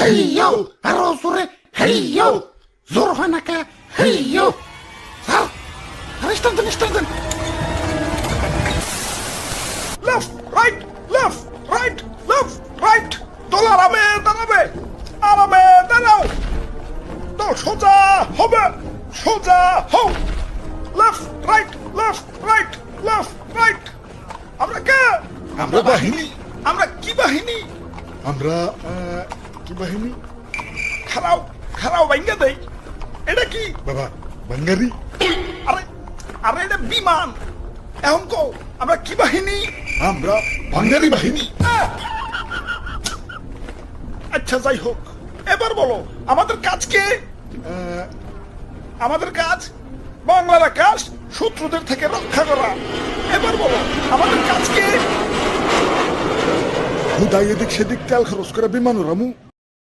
হেইয়ো আরও জোরে হেইয়ো জোর হয় না কে? হেইয়ো। স্যার আরে স্টান দেন স্টান দেন। Left right left right left right দল আরামে দাঁড়াবে আরামে দাঁড়াও। দল সোজা হবে সোজা হও। Left right left right left right আমরা কে? আমরা বাহিনী। আমরা কি বাহিনী? আমরা কি বাহিনী? খারাও খারাও ভাঙ্গা দেই এটা কি? বাবা বাঙ্গারি? আরে আরে এটা বিমান। এখন কো আমরা কি বাহিনী? আমরা বাঙ্গারি বাহিনী। আচ্ছা যাই হোক এবার বলো আমাদের কাজ কে? আমাদের কাজ বাংলার আকাশ শত্রুদের থেকে রক্ষা করা। এবার বলো আমাদের কাজ কে? হুদাই এদিক সেদিক তেল খরচ করে বিমান রামু।